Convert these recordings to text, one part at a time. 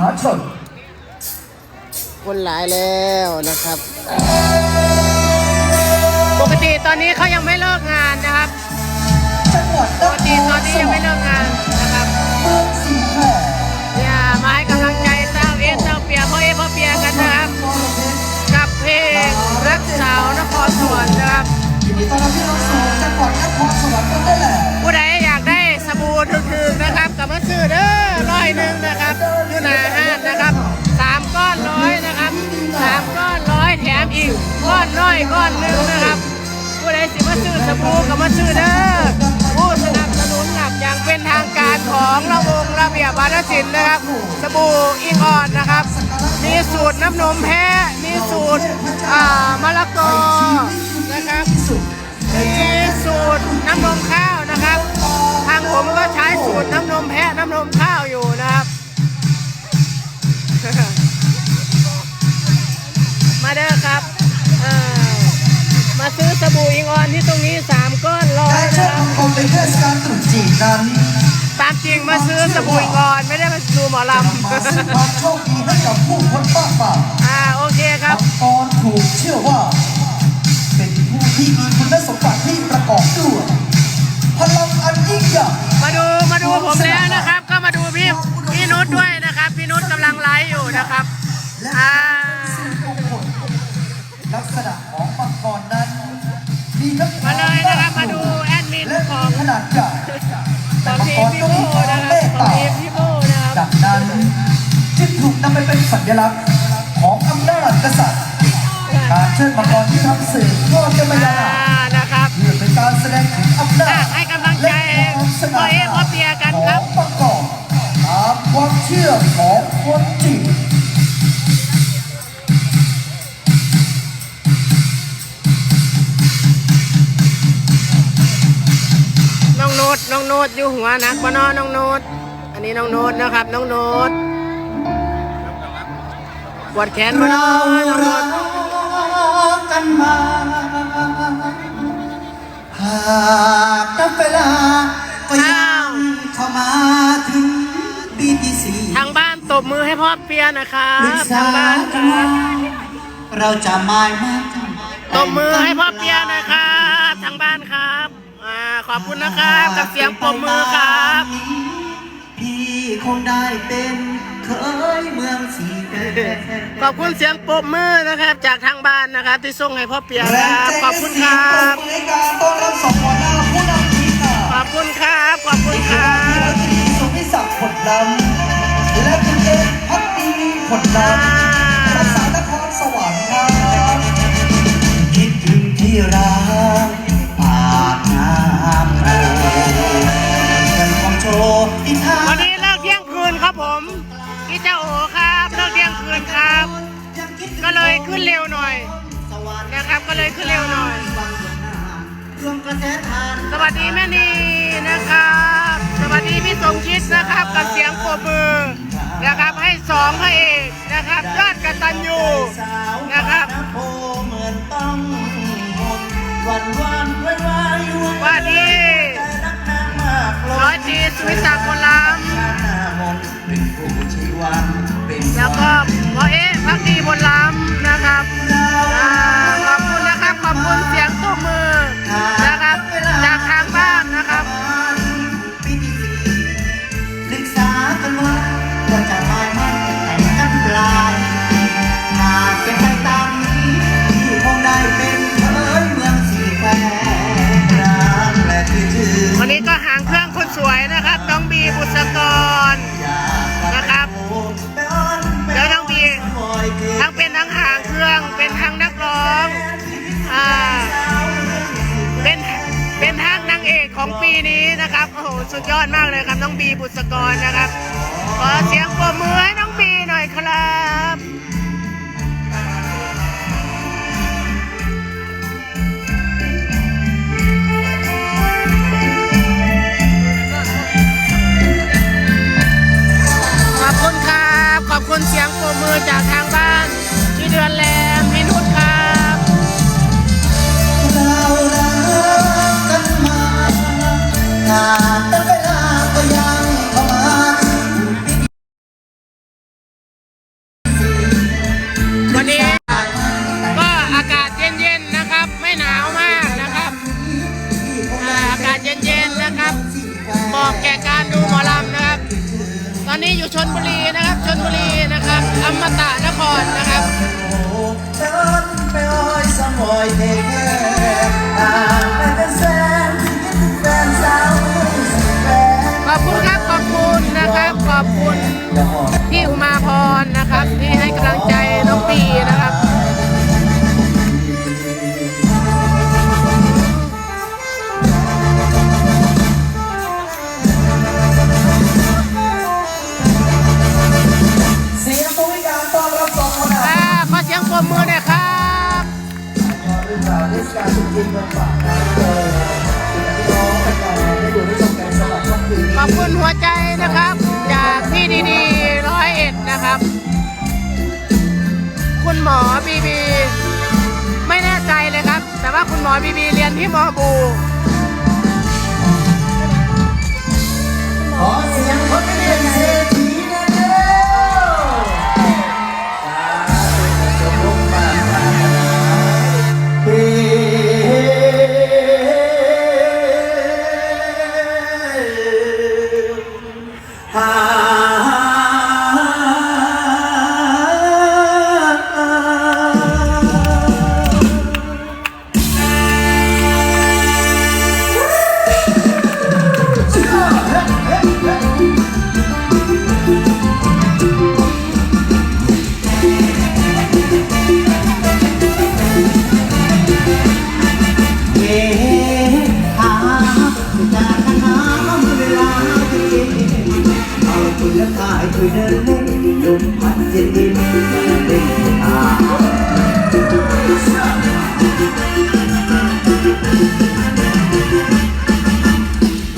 หาชน คนหลายแล้วนะครับ ปกติตอนนี้เขายังไม่เลิกงานนะครับ จังหวัดปกติตอนนี้ยังไม่เลิกงานนะครับเมืองสีแพร่อย่ามาให้กำลังใจเต้าเอสเต้าเปียพ่อเอพ่อเปียกันนะครับ กับเพลงรักสาวนครสวรรค์นะครับยินดีต้อนรับพี่น้องสู่จังหวัดนครสวรรค์กันได้แหละผู้ใดอยากได้สบู่ ถึกๆนะครับกับมาซื้อเด้อร้อยหนึ่งนะครับอยู่หนาห้านนะครับสามก้อนร้อยนะครับสามก้อนร้อยแถมอีกก้อนน้อยก้อนหนึ่งนะครับ ผู้ใดสิมาซื้อสบู่กับมาซื้อเด้อผู้สนับสนุนหลักอย่างเป็นทางการของระวงระเบียบวาทศิลป์นะครับ สบู่อิงออนนะครับ มีสูตรน้ำนมแพะมีสูตรอ่ามะละกอนะครับมีสูตรน้ำนมข้าวนะครับ ทางผมก็ใช้สูตรน้ำนมแพะน้ำนมข้าวอยู่นะครับ มาเด้อครับเอ่อมาซื้อสบู่อิงออนที่ตรงนี้3ก้อนร้อยการนะเชิดครับมงคลในเทศกาลตรุษจีนนั้นตามจริงมาซื้อสบู่อิงออนไม่ได้มาดูหมอลมาซึ่งความโชคดีให้กับผู้คนมากมายำอ่าโอเคครับมังกรถูกเชื่อว่า เป็นผู้ที่มีคุณสมบัติที่ประกอบด้วย มาดูมาดูผมแล้วนะครับ ก็มาดูพี่พี่นุชด้วยนะครับ พี่นุชกำลังไลฟ์อยู่นะครับและอ่ามงคลลักษณะของมังกรนั้นมีทั้งมาเลยนะครับมาดูแอดมินและขมีองขนาดใหญ่ขแต่องมังทีกมรพี่ก็โบมีความนะครับเมตของตาทีมพี่โบนะครับดังนั้นจึงถูกนำไปเป็นสัญลักษณ์ของอำนาจกษัตริย์การเชิดมังกรที่ทำสื่อก็จะไม่อ่าได้นะครับเพื่อเป็นการแสดงถึงอำนาอะจ ให้กำลังใจและความสง่าพ่อเอ๊ะพ่อเปียกันครับของมังกรตามความเชื่อของคนจีนน้องโน้ตน้องโน้ตอยู่หัวนักปะเนาะน้องโน้ตอันนี้น้องโน้ตนะครับ น้องโน้ตปวดแขนปะเนาะน้องโน้ตกกันมา หากนับเวลาก็ยังเข้ามาถึงปีที่สี่ทางบ้านตบมือให้พ่อเปียนะครับปรึกษาทางบ้านคกันรัว่าบเราจะหมายมาตบมือให้พ่อเปียนะครับทางบ้านครับอ่าขอบคุณนะครับกับเสียงปรบมือครับพี่คงได้เป็นเคยเมืองสีแดง ขอบคุณเสียงปรบมือนะครับ จากทางบ้านนะครับ ที่ส่งให้พ่อเปียคแรงรับใจขอบคุณครัและบเสียงปรบมือให้การต้อนรับสองหัวหน้าผู้นำทีมค่ะขอบคุณครับขอบคุณครัพี่บรัชนีสุนิศักดิ์ผลดำและคุณเอกพักดีผลดำรักษานครสวรรค์ครับคิดถึงที่รักปากน้ำโพเงินของโชว์ที่ท่า ก็เลยขึ้นเร็วหน่อยนะครับก็เลยขึ้นเร็วหน่อยสวัสดีแม่นีนะครับ สวัสดีพี่สมคิดนะครับ กับเสียงปรบมือนะครับให้สองพระเอกนะครับยอดกตัญญูนะครับโพเหมือนองมนวันวันไว้ไว้วันสวัสดีร้อยดีสุวิศักดิ์คนลหน้ามนเป็นผู้ชีวันเป็นำแล้วก็หมอเอ๊ะ พักดีบนล้ำนะ สุดยอดมากเลยครับน้องบีบุษกรนะครับขอเสียงปรบมือให้น้องบีหน่อยครับขอบคุณครับ ขอบคุณเสียงปรบมือจากทางบ้านที่เดือนแรมพี่นุชครับเรารักกันมา หมอบีบีเรียนที่มอบู ขอเสียงคนไม่ได้เสียง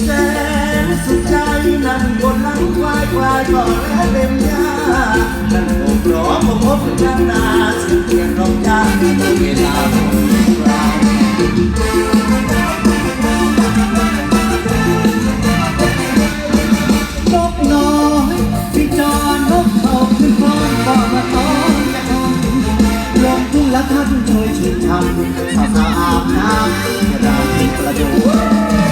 แสนสุดใจนั่งบนหลังวายวายก่อและเล็มยานั่งโอบล้อมมอบกันนานเสียงร้องยาเวลา ทำภาษาอาบน้ำเะามีประโยชน์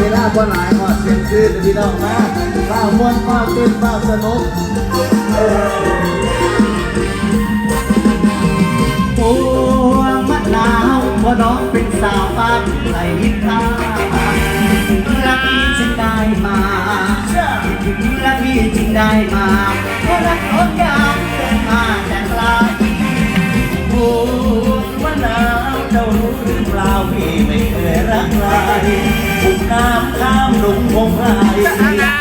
เวลาบ่หลายหอดเสียงคือพี่น้องมาเล่ามวนเล่าตื่นเล่าสนุกตัวมะนาวพอน้องเป็นสาวบ้านิ้ลตา น้ำข้ามหลงมงไหล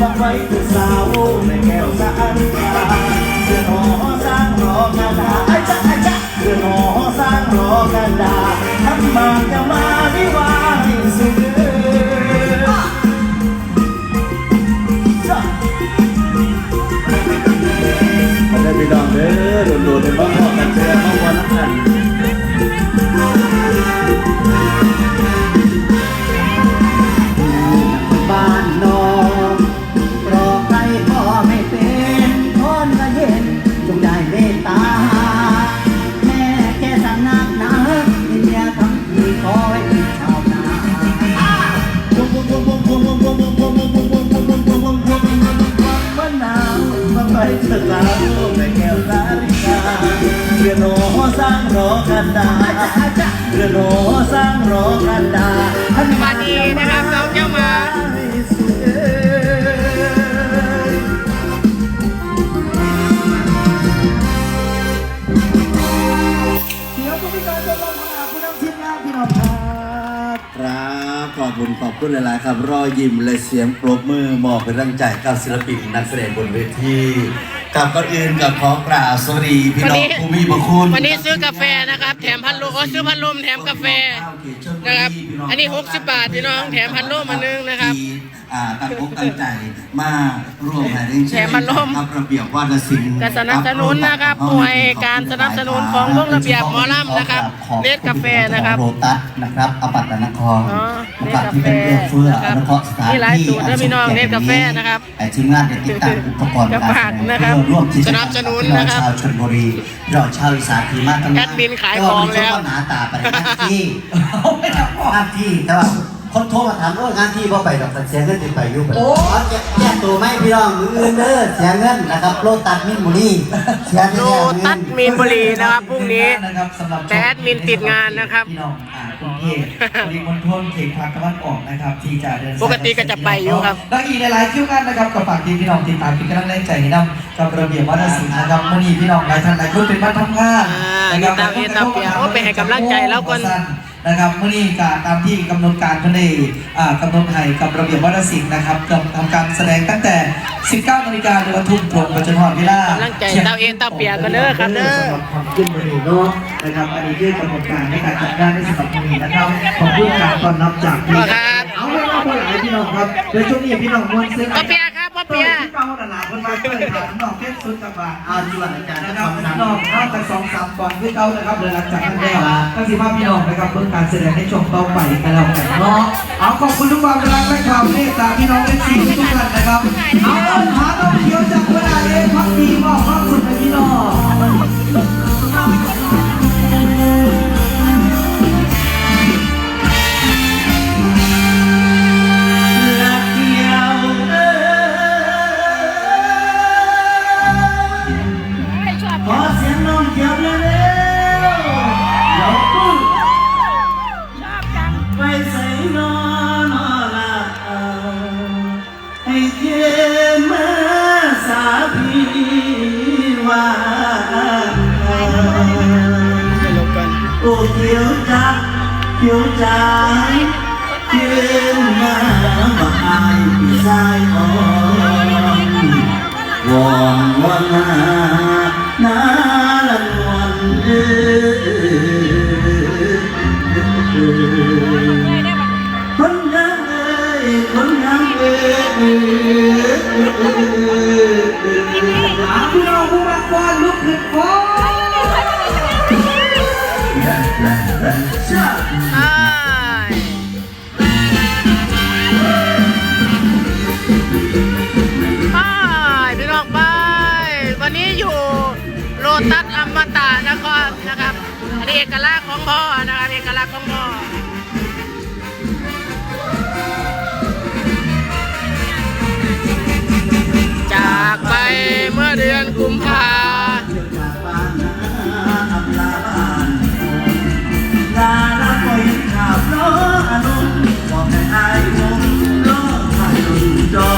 Vai pensar, o homem é. ลูกแก้วสาริกาเรือโนสร้างรอกันดาเรือโนสร้างรอกันดาท่านมาดีนะครับน้องเจ้ามาขอบคุณขอบคุณหลาย ๆ ครับ รอยิ้มและเสียงปรบมือมอบเป็นรังใจกับศิลปินนักแสดงบนเวที กับก่อนอื่นกับขอกราบสวัสดีพี่น้องผู้มีพระคุณวันนี้ซื้อกาแฟนะครับ แถมพัดลมโอ้ซื้อพัดลมแถมกาแฟนะครับ อันนี้ 60 บาทพี่น้องแถมพัดลมมานึงนะครับที่อ่า ตั้งอกตั้งใจมาร่วมแห่เรื่องแถมพัดลมครับระเบียบวาทศิลป์ก็สนับสนุนนะครับป่วยการสนับสนุนของวงระเบียบหมอลำนะครับเนตกาแฟนะครับโรตัสนะครับอปัตตนครอ๋อนะครับที่เป็นเอื้อเฟื้ออนุเคราะห์สถานนี่หลายที่สูตรนะพี่น้องเนตกาแฟนะครับไอ้ทีมงานได้ติดตั้งอุปกรณ์กระการฝากแสดงนะครับเพื่อร่วมกิจกรรมสนับสนุนพี่องนะครับชาวชนบุรีพี่น้องชาวอีสานที่มาตั้งแอดมินขายของแล้วก็หน้าตาไปหน้าที่ไม่ทำหน้าที่แต่ว่า คนโทรมาถามว่างานที่บ่ไปดอกแต่เสียเงินติดไปอยู่โอ้แก้ตัวไม่พี่น้องมืออื่นเด้อเสียเงินนะครับโลตัดมินบุรีเสียโลแน่ๆเงินตัสมีนบุรีนะครับพรุ่งนี้นะครับสำหรับแต่แอดมินติดงานนะครับพี่น้องอ่ากรุงเทพปริมณฑลเขตภาคตะวันออกนะครับ ที่จะเดินสายปกติก็จะไปอยู่ครับ แล้วอีกหลายๆคิวงานนะครับกับฝากทีมพี่น้องติดตามเป็นกำลังแรงใจให้นำกับระเบียบวัฒนศิลป์นะครับมื่อนี้พี่น้องหลายท่านหลายคนเป็นมาทำงานอ่านะครับตามเอตามเปียโอ้ไปให้กำลังใจแล้วก่อน นะครับมื่อนี้ก็ตามที่กำหนดการเพื่อนได้อ่ากำหนดให้กับระเบียบวัฒนศิลป์นะครับเริ่มทำการแสดงตั้งแต่ 19นาฬิกาหรือว่าทุ่มตรงไปจนถึงเวลากำลังใจเต้าเอตามเปียกันเด้อครับเด้อสำหรับความขึ้นบริโนนะครับอันนี้คือกำหนดการในการจัดงานในสำหรับวันนี้นะครับขอบคุณการต้อนรับจากพี่ขอบคุณครับเอาไว้ว่าคนหลายพี่น้องครับในช่วงนี้พี่น้องมวนซื้อพ่อเปียครับ พ่อเปียที่เก่าตลาดคนมาเปิดขายน้องเพชรสุดกระบะเอาจวนอาจารย์นะนะคครัรับบพี่น้องนอกจากสองสามก่อนที่เก่านะครับเลยหลังจากนั้นแล้วทั้งสิบห้าพี่น้องนะครับเพื่อการแสดงในช่วงต่อไปกันแล้วกันเนาะเอาขอบคุณทุกความรักและความเมตตาพี่น้องเอฟซีทุกท่านนะครับเอาต้นหาต้นเขียวจากเวลาเองพักดีมอบความสุขให้พี่น้อง เขียวจางเขียวมาบักอายพี่ชายอ่อนวอนวอนนานาละนวลเอ้ยคนยังเอ้ยคนยังเอ้ยหาพี่น้องผู้รักบอลลุกขึ้นฟ้อน ชาไปพี่น้องไป วันนี้อยู่โลตัสอมตะนครนะครับอันนี้เอกลักษณ์ของพ่อนะครับเอกลักษณ์ของพ่อจากไปเมื่อเดือนกุมภา อารมณ์บอกให้อายงงร้องไห้ดนจอ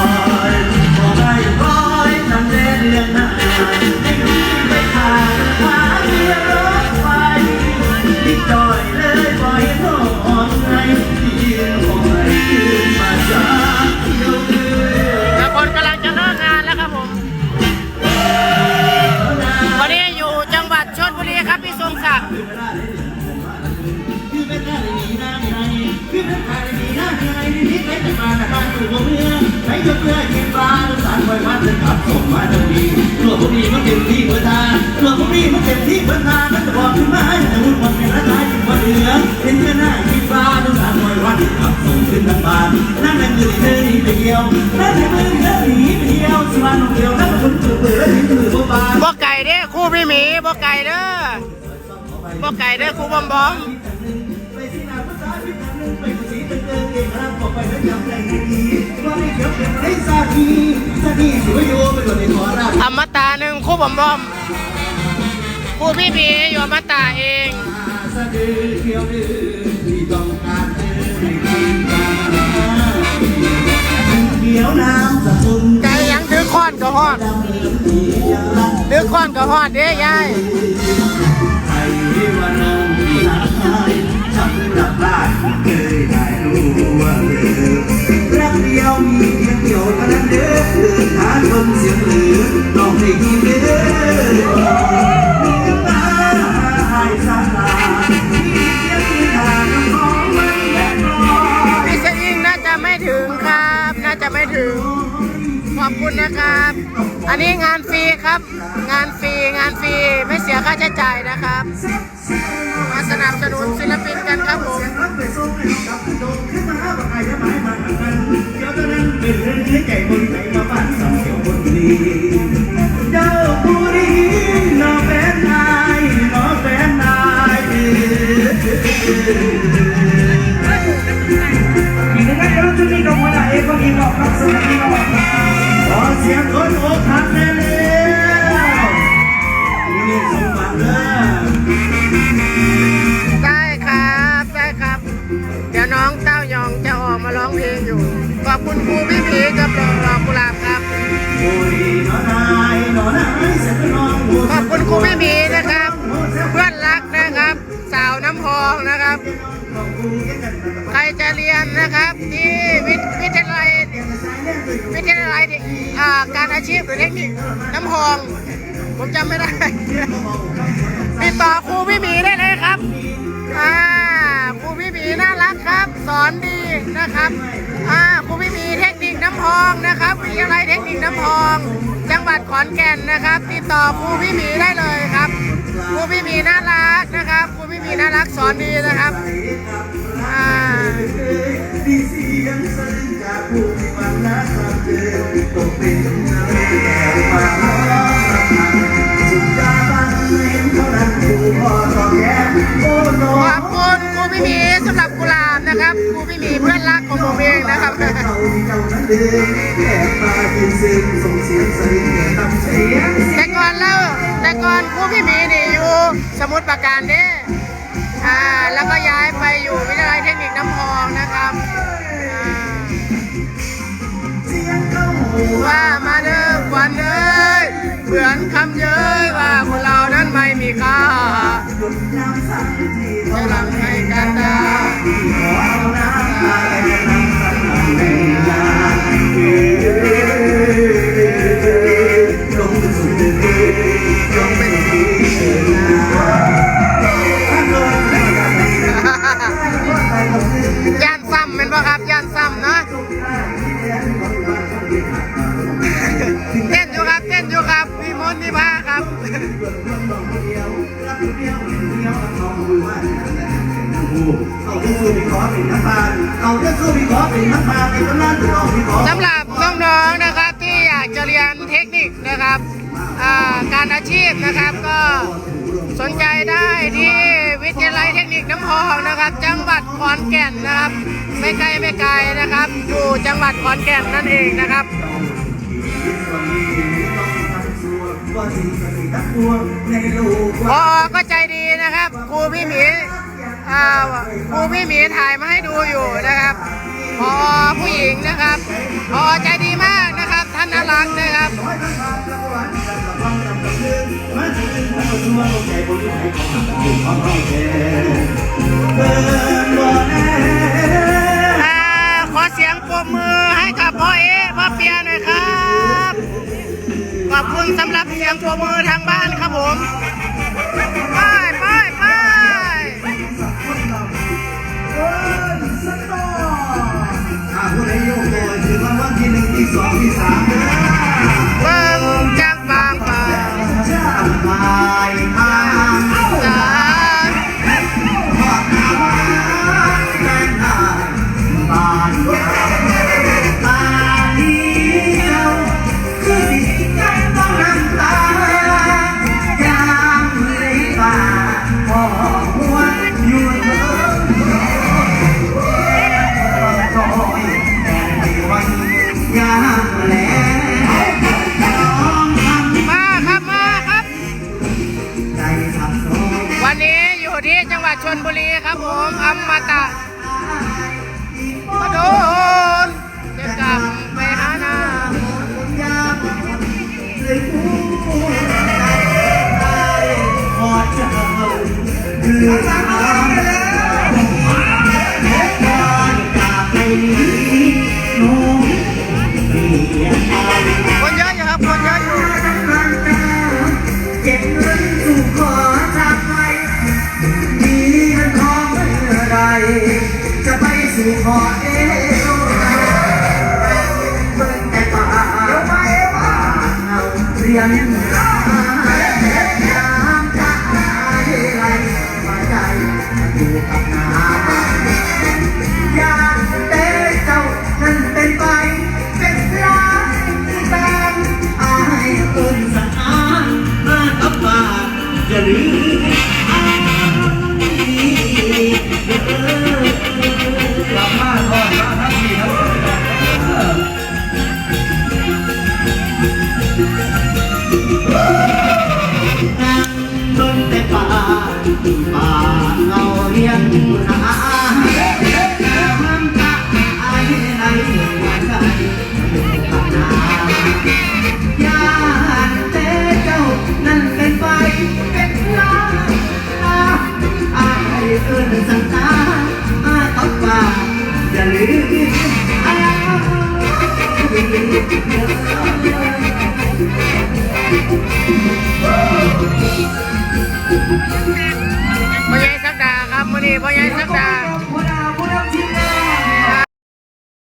กไปแล้วย้ำใจดีๆว่าไม่เขียวเก็บไร้สาทีสาทีสิวโยเป็นคนในขอราชอมตะหนึ่งคู่บอมบอมครูพี่บีอยู่อมาตาเองสะดือเขียวดื้อที่ต้องการเจอให้กินกันเขียวน้ำสะทุนใจยังถือค้อนก็ฮอดดำเหลืองดียังรักถือค้อนก็ฮอดเด้ยายใครว่าน้องที่รักใคร ฉันรักได้เคยได้รู้ว่าเธอรักเดียวมีเพียงเดียวเท่านั้นเด้อหาชนเสียงหรือน้องได้ยินเด้อมีตาหายสาลามีเสียงที่ทางน้องมันแน่นอนพี่เซอิงน่าจะไม่ถึงครับ น่าจะไม่ถึง ขอบคุณนะครับ อันนี้งานฟรีครับ งานฟรีงานฟรีไม่เสียค่าใช้จ่ายนะครับ นับสนุนศิลปินกันครับผมรับไปส่งให้กับโดมขึ้นมาบอกใครจะหมายมากันเดี๋ยวตอนนั้นเป็นเรื่องที่ใจคนไหนมาบ้านสาวเกี่ยวคนดีเจ้าผู้ดีนองแฟนนายน้องแฟนนายอีกนะครับเดี๋ยวจะมีกับหัวหน้าเอกคนอีกบอกครับสวัสดีครับขอเสียงคนอกหักแน่าการอาชีพหรือเทคนิคน้ำพอง ผมจำไม่ได้ ติดต่อครูพี่หมีได้เลยครับ อ่าครูพี่หมีน่ารักครับ สอนดีนะครับ อ่าครูพี่หมีเทคนิคน้ำพองนะครับวิทยาลัยเทคนิคน้ำพอง จังหวัดขอนแก่นนะครับ ติดต่อครูพี่หมีได้เลยครับครูพี่หมีน่ารักนะครับครูพี่หมีน่ารักสอนดีนะครับ อ่าดีเสียงซึ้งจากผู้ที่ฟังนะครับเจตกเป็นแต่ฟังสุดยาบันเห็นเท่านั้นผู้พอต่อแก้มโอ้โขอบคุณครูพี่หมีสำหรับกุหลาบนะครับครูพี่หมีเพื่อนรักของผมเองนะครับเขาที่เจ้านั้นเดินแอบมายืนซึ้งส่งเสียงสริงแต่ตั้งเสียงแต่ก่อนแล้วแต่ก่อนครูพี่หมีนี่อยู่สมุทรปราการเด้ อ่าแล้วก็ย้ายไปอยู่วิทยาลัยเทคนิคน้ำพองนะครับอ่าว่ามาเด้อควันเอ้ยเหมือนคำเย้ยว่าคนเรานั้นไม่มีค่าหยุดน้ำสั่งให้รังให้กันดาขอเอา นักพานเป็นตำนานตัวน้องพี่ขอสำหรับน้องๆนะครับที่อยากจะเรียนเทคนิคนะครับการอาชีพนะครับก็สนใจได้ที่วิทยาลัยเทคนิคน้ำพองนะครับ จังหวัดขอนแก่นนะครับ ไม่ไกลไม่ไกลนะครับ อยู่จังหวัดขอนแก่นนั่นเองนะครับ พอก็ใจดีนะครับครูพี่หมีอ่าครูพี่หมีถ่ายมาให้ดูอยู่นะครับพอผู้หญิงนะครับพอใจดีมากนะครับท่านน่ารักนะครับมาถึงทางชั่วโลกใจบนไหนของอยู่ของเรา ผมไปไปไปถ้าผู้ใดโยกโดยถือว่าวันที่หนึ่งที่สองที่สาม ไป